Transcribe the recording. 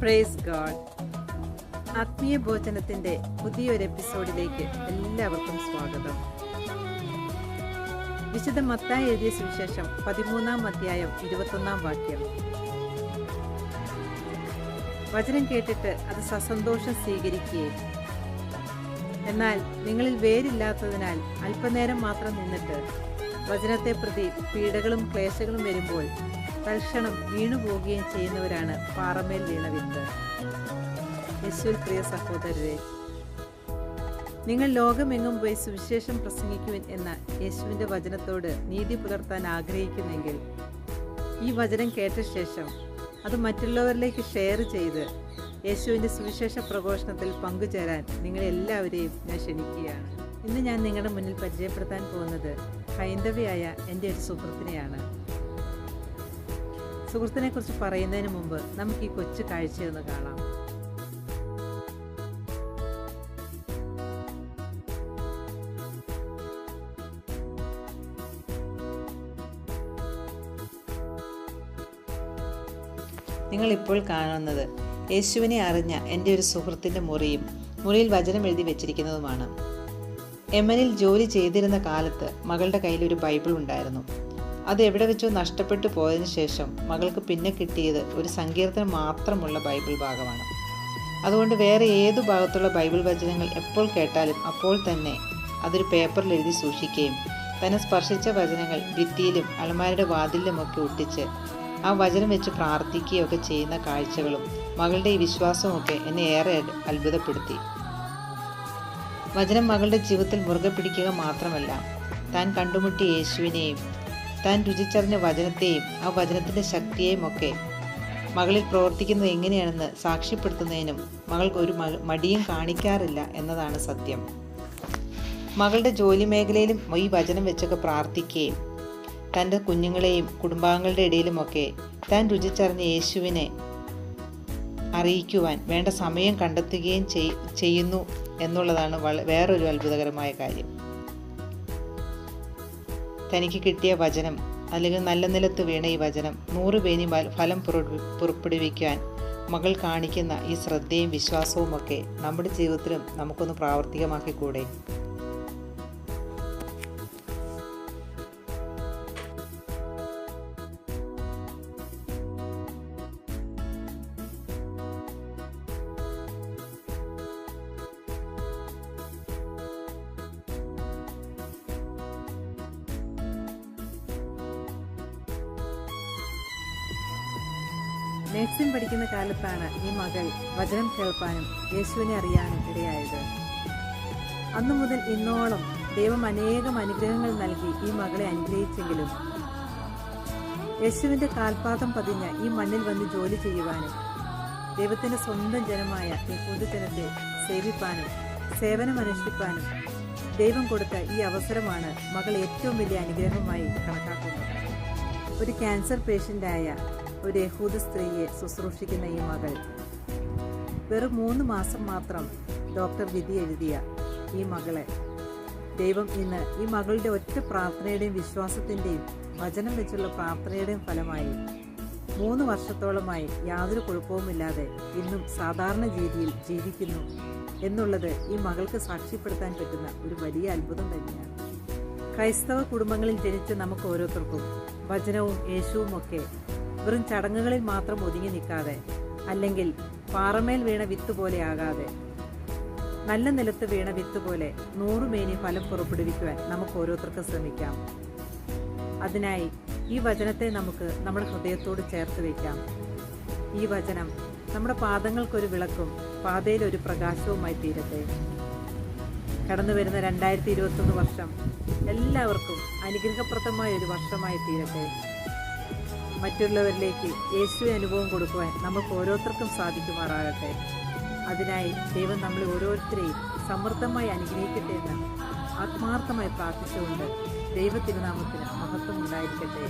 Praise God ആത്മീയ ഭോജനത്തിന്റെ പുതിയൊരു എപ്പിസോഡിലേക്ക് എല്ലാവർക്കും സ്വാഗതം. വിശുദ്ധ മത്തായ എഴുതിയ സുവിശേഷം പതിമൂന്നാം അധ്യായം ഇരുപത്തൊന്നാം വാക്യം. വചനം കേട്ടിട്ട് അത് സസന്തോഷം സ്വീകരിക്കുകയും എന്നാൽ നിങ്ങളിൽ വേരില്ലാത്തതിനാൽ അല്പനേരം മാത്രം നിന്നിട്ട് വചനത്തെ പ്രതി പീഡകളും ക്ലേശകളും വരുമ്പോൾ തൽക്ഷണം വീണുപോകുകയും ചെയ്യുന്നവരാണ് പാറമേൽ വീണ വിത്ത്. യേശുവിൽ പ്രിയ സഹോദരരെ നിങ്ങൾ ലോകമെങ്ങും പോയി സുവിശേഷം പ്രസംഗിക്കുവിൻ എന്ന യേശുവിന്റെ വചനത്തോട് നീതി പുലർത്താൻ ആഗ്രഹിക്കുന്നെങ്കിൽ ഈ വചനം കേട്ട ശേഷം അത് മറ്റുള്ളവരിലേക്ക് ഷെയർ ചെയ്ത് യേശുവിന്റെ സുവിശേഷ പ്രഘോഷണത്തിൽ പങ്കുചേരാൻ നിങ്ങളെല്ലാവരെയും ഞാൻ ക്ഷണിക്കുകയാണ്. ഇന്ന് ഞാൻ നിങ്ങളുടെ മുന്നിൽ പരിചയപ്പെടുത്താൻ പോകുന്നത് ഹൈന്ദവയായ എന്റെ ഒരു സുഹൃത്തിനെയാണ്. സുഹൃത്തിനെ കുറിച്ച് പറയുന്നതിന് മുമ്പ് നമുക്ക് ഈ കൊച്ചു കാഴ്ചയൊന്ന് കാണാം. നിങ്ങൾ ഇപ്പോൾ കാണുന്നത് യേശുവിനെ അറിഞ്ഞ എന്റെ ഒരു സുഹൃത്തിന്റെ മുറിയും മുറിയിൽ വചനം എഴുതി വെച്ചിരിക്കുന്നതുമാണ്. എമ്മനിൽ ജോലി ചെയ്തിരുന്ന കാലത്ത് മകളുടെ കയ്യിൽ ഒരു ബൈബിൾ ഉണ്ടായിരുന്നു. അത് എവിടെ വെച്ചോ നഷ്ടപ്പെട്ടു പോയതിന് ശേഷം മകൾക്ക് പിന്നെ കിട്ടിയത് ഒരു സങ്കീർത്തനം മാത്രമുള്ള ബൈബിൾ ഭാഗമാണ്. അതുകൊണ്ട് വേറെ ഏതു ഭാഗത്തുള്ള ബൈബിൾ വചനങ്ങൾ എപ്പോൾ കേട്ടാലും അപ്പോൾ തന്നെ അതൊരു പേപ്പറിൽ എഴുതി സൂക്ഷിക്കുകയും തന്നെ സ്പർശിച്ച വചനങ്ങൾ ഭിത്തിയിലും അലമാരയുടെ വാതിലിലുമൊക്കെ ഒട്ടിച്ച് ആ വചനം വെച്ച് പ്രാർത്ഥിക്കുകയൊക്കെ ചെയ്യുന്ന കാഴ്ചകളും മകളുടെ ഈ വിശ്വാസമൊക്കെ എന്നെ ഏറെ അത്ഭുതപ്പെടുത്തി. വചനം മകളുടെ ജീവിതത്തിൽ മുറുകെ പിടിക്കുക മാത്രമല്ല താൻ കണ്ടുമുട്ടിയ യേശുവിനെയും താൻ രുചിച്ചറിഞ്ഞ വചനത്തെയും ആ വചനത്തിന്റെ ശക്തിയെയും ഒക്കെ മകളിൽ പ്രവർത്തിക്കുന്നത് എങ്ങനെയാണെന്ന് സാക്ഷ്യപ്പെടുത്തുന്നതിനും മകൾക്ക് ഒരു മടിയും കാണിക്കാറില്ല എന്നതാണ് സത്യം. മകളുടെ ജോലി മേഖലയിലും ഈ വചനം വെച്ചൊക്കെ പ്രാർത്ഥിക്കുകയും തന്റെ കുഞ്ഞുങ്ങളെയും കുടുംബാംഗങ്ങളുടെ ഇടയിലുമൊക്കെ താൻ രുചിച്ചറിഞ്ഞ യേശുവിനെ അറിയിക്കുവാൻ വേണ്ട സമയം കണ്ടെത്തുകയും ചെയ്യുന്നു എന്നുള്ളതാണ് വേറൊരു അത്ഭുതകരമായ കാര്യം. തനിക്ക് കിട്ടിയ വചനം അല്ലെങ്കിൽ നല്ല നിലത്ത് വീണ ഈ വചനം നൂറ് പേനി ഫലം പുറപ്പെടുവിക്കാൻ മകൾ കാണിക്കുന്ന ഈ ശ്രദ്ധയും വിശ്വാസവും ഒക്കെ നമ്മുടെ ജീവിതത്തിലും നമുക്കൊന്ന് പ്രാവർത്തികമാക്കിക്കൂടെ? നഴ്സിംഗ് പഠിക്കുന്ന കാലത്താണ് ഈ മകൾ വചനം കേൾപ്പാനും യേശുവിനെ അറിയാനും ഇടയായത്. അന്നു മുതൽ ഇന്നോളം ദൈവം അനേകം അനുഗ്രഹങ്ങൾ നൽകി ഈ മകളെ അനുഗ്രഹിച്ചെങ്കിലും യേശുവിന്റെ കാൽപാദം പതിഞ്ഞ ഈ മണ്ണിൽ വന്ന് ജോലി ചെയ്യുവാനും ദൈവത്തിന്റെ സ്വന്തം ജനമായ ഈ പൊതുജനത്തെ സേവിപ്പാനും സേവനമനുഷ്ഠിപ്പാനും ദൈവം കൊടുത്ത ഈ അവസരമാണ് മകൾ ഏറ്റവും വലിയ അനുഗ്രഹമായി കണക്കാക്കുന്നത്. ഒരു ക്യാൻസർ പേഷ്യന്റായ ഒരു യഹൂദ സ്ത്രീയെ ശുശ്രൂഷിക്കുന്ന ഈ മകൾ. വെറും മൂന്ന് മാസം മാത്രം ഡോക്ടർ വിധി എഴുതിയ ഈ മകളെ. ദൈവം ഇന്ന് ഈ മകളുടെ ഒറ്റ പ്രാർത്ഥനയുടെയും വിശ്വാസത്തിന്റെയും വചനം വെച്ചുള്ള പ്രാർത്ഥനയുടെയും ഫലമായി മൂന്ന് വർഷത്തോളമായി യാതൊരു കുഴപ്പവുമില്ലാതെ ഇന്നും സാധാരണ രീതിയിൽ ജീവിക്കുന്നു എന്നുള്ളത് ഈ മകൾക്ക് സാക്ഷ്യപ്പെടുത്താൻ പറ്റുന്ന ഒരു വലിയ അത്ഭുതം തന്നെയാണ്. ക്രൈസ്തവ കുടുംബങ്ങളിൽ ജനിച്ച നമുക്ക് ഓരോരുത്തർക്കും വചനവും യേശുവും ഒക്കെ വെറും ചടങ്ങുകളിൽ മാത്രം ഒതുങ്ങി നിൽക്കാതെ അല്ലെങ്കിൽ പാറമേൽ വീണ വിത്ത് പോലെ ആകാതെ നല്ല നിലത്ത് വീണ വിത്ത് പോലെ നൂറുമേനി ഫലം പുറപ്പെടുവിക്കുവാൻ നമുക്ക് ഓരോരുത്തർക്കും ശ്രമിക്കാം. അതിനായി ഈ വചനത്തെ നമുക്ക് നമ്മുടെ ഹൃദയത്തോട് ചേർത്ത് വയ്ക്കാം ഈ വചനം നമ്മുടെ പാദങ്ങൾക്കൊരു വിളക്കും പാതയിൽ ഒരു പ്രകാശവുമായി തീരട്ടെ. കടന്നു വരുന്ന രണ്ടായിരത്തി ഇരുപത്തൊന്ന് വർഷം എല്ലാവർക്കും അനുഗ്രഹപ്രദമായ ഒരു വർഷമായി തീരട്ടെ. മറ്റുള്ളവരിലേക്ക് യേശു അനുഭവം കൊടുക്കുവാൻ നമുക്ക് ഓരോരുത്തർക്കും സാധിക്കുമാറാകട്ടെ. അതിനായി ദൈവം നമ്മളെ ഓരോരുത്തരെയും സമൃദ്ധമായി അനുഗ്രഹിക്കട്ടെ എന്ന് ആത്മാർത്ഥമായി പ്രാർത്ഥിച്ചുകൊണ്ട് ദൈവത്തിരുനാമത്തിന് മഹത്വം ഉണ്ടായിരിക്കട്ടെ.